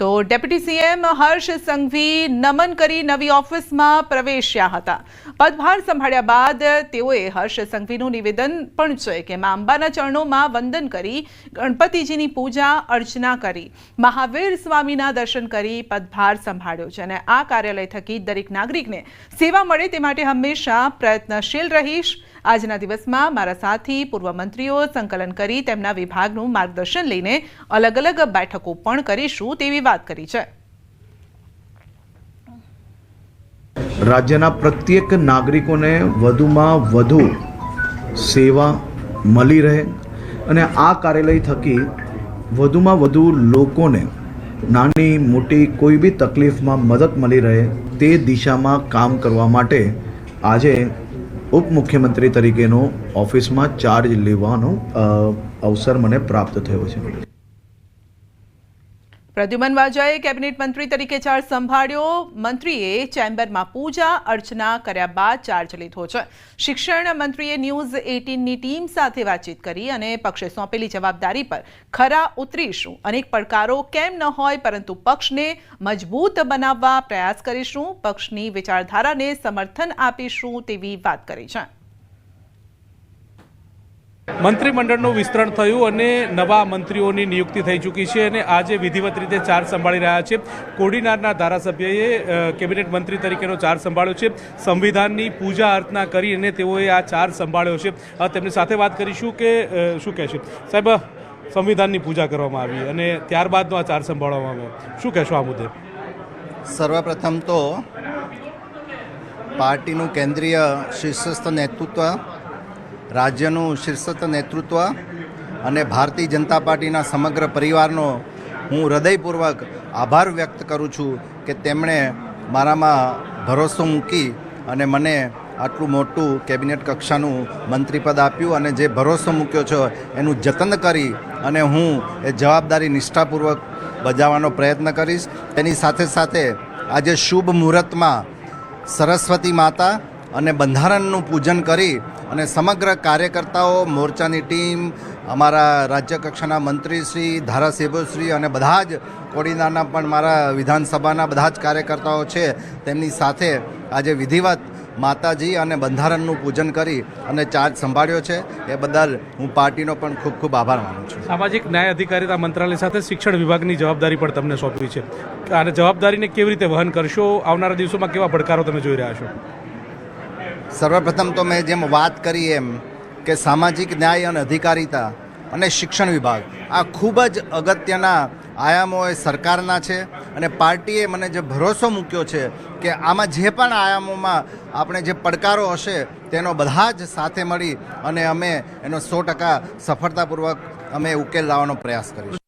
તો deputy CM Harsh Sanghavi નમન કરી નવી ઓફિસમાં પ્રવેશ્યા હતા. પદભાર સંભાળ્યા બાદ તેઓએ હર્ષ સંઘવીનું નિવેદન પણ છે કે મા અંબાના ચરણોમાં વંદન કરી ગણપતિજીની પૂજા અર્ચના કરી. મહાવીર સ્વામીના દર્શન કરી પદભાર સંભાળ્યો છે અને આ કાર્યાલય થકી દરેક નાગરિકને સેવા મળે તે માટે હંમેશા પ્રયત્નશીલ રહીશ. આજના દિવસમાં મારા સાથી પૂર્વ મંત્રીઓ સંકલન કરી તેમના વિભાગનું માર્ગદર્શન લઈને અલગ અલગ બેઠકો પણ કરીશું તેવી વાત કરી છે. રાજ્યના પ્રત્યેક નાગરિકોને વધુમાં વધુ સેવા મળી રહે અને આ કાર્યાલય થકી વધુમાં વધુ લોકોને નાની મોટી કોઈ બી તકલીફમાં મદદ મળી રહે તે દિશામાં કામ કરવા માટે આજે ઉપમુખ્યમંત્રી તરીકેનો ઓફિસમાં ચાર્જ લેવાનો અવસર મને પ્રાપ્ત થયો છે. પ્રદ્યુમન વાજાએ કેબિનેટ મંત્રી તરીકે ચાર્જ સંભાળ્યો. મંત્રીએ ચેમ્બરમાં પૂજા અર્ચના કર્યા બાદ ચાર્જ લીધો છે. શિક્ષણ મંત્રીએ ન્યૂઝ એટીનની ટીમ સાથે વાતચીત કરી અને પક્ષે સોંપેલી જવાબદારી પર ખરા ઉતરીશું. અનેક પડકારો કેમ ન હોય પરંતુ પક્ષને મજબૂત બનાવવા પ્રયાસ કરીશું. પક્ષની વિચારધારાને સમર્થન આપીશું તેવી વાત કરી છે. મંત્રીમંડળનું વિસ્તરણ થયું અને નવા મંત્રીઓની નિયુક્તિ થઈ ચૂકી છે અને આજે વિધિવત રીતે ચાર્જ સંભાળી રહ્યા છે. કોડીનારના ધારાસભ્યએ કેબિનેટ મંત્રી તરીકેનો ચાર્જ સંભાળ્યો છે. સંવિધાનની પૂજા અર્ચના કરી અને તેઓએ આ ચાર્જ સંભાળ્યો છે. તેમની સાથે વાત કરીશું કે શું કહે છે? સાહેબ સંવિધાનની પૂજા કરવામાં આવી અને ત્યારબાદનો આ ચાર્જ સંભાળવામાં આવ્યો. શું કહેશો આ મુદ્દે? સર્વપ્રથમ તો પાર્ટીનું કેન્દ્રીય શીર્ષસ્થ નેતૃત્વ રાજ્યનું શીર્ષસ્થ નેતૃત્વ અને ભારતીય જનતા પાર્ટીના સમગ્ર પરિવારનો હું હૃદયપૂર્વક આભાર વ્યક્ત કરું છું કે તેમણે મારામાં ભરોસો મૂકી અને મને આટલું મોટું કેબિનેટ કક્ષાનું મંત્રીપદ આપ્યું અને જે ભરોસો મૂક્યો છે એનું જતન કરી અને હું એ જવાબદારી નિષ્ઠાપૂર્વક બજાવવાનો પ્રયત્ન કરીશ. તેની સાથે સાથે આજે શુભ મુહૂર્તમાં સરસ્વતી માતા અને બંધારણનું પૂજન કરી અને સમગ્ર કાર્યકર્તાઓ, મોરચાની ટીમ, અમારા રાજ્ય કક્ષાના મંત્રીશ્રી ધારાસભ્યશ્રી અને બધા જ કોડીનારના પણ મારા વિધાનસભાના બધા જ કાર્યકર્તાઓ છે, તેમની સાથે આજે વિધિવત માતાજી અને બંધારણનું પૂજન કરી અને ચાર્જ સંભાળ્યો છે. એ બદલ હું પાર્ટીનો પણ ખૂબ ખૂબ આભાર માનું છું. સામાજિક ન્યાય અધિકારીતા મંત્રાલય સાથે શિક્ષણ વિભાગની જવાબદારી પણ તમને સોંપી છે. અને જવાબદારીને કેવી રીતે વહન કરશો? આવનારા દિવસોમાં કેવા પડકારો તમે જોઈ રહ્યા છો? સર્વપ્રથમ તો મેં જેમ વાત કરી એમ કે સામાજિક ન્યાય અને અધિકારીતા અને શિક્ષણ વિભાગ આ ખૂબ જ અગત્યના આયામો એ સરકારના છે અને પાર્ટીએ મને જે ભરોસો મૂક્યો છે કે આમાં જે પણ આયામોમાં આપણે જે પડકારો હશે તેનો બધા જ સાથે મળી અને અમે એનો સો ટકા સફળતાપૂર્વક અમે ઉકેલ લાવવાનો પ્રયાસ કરીશું.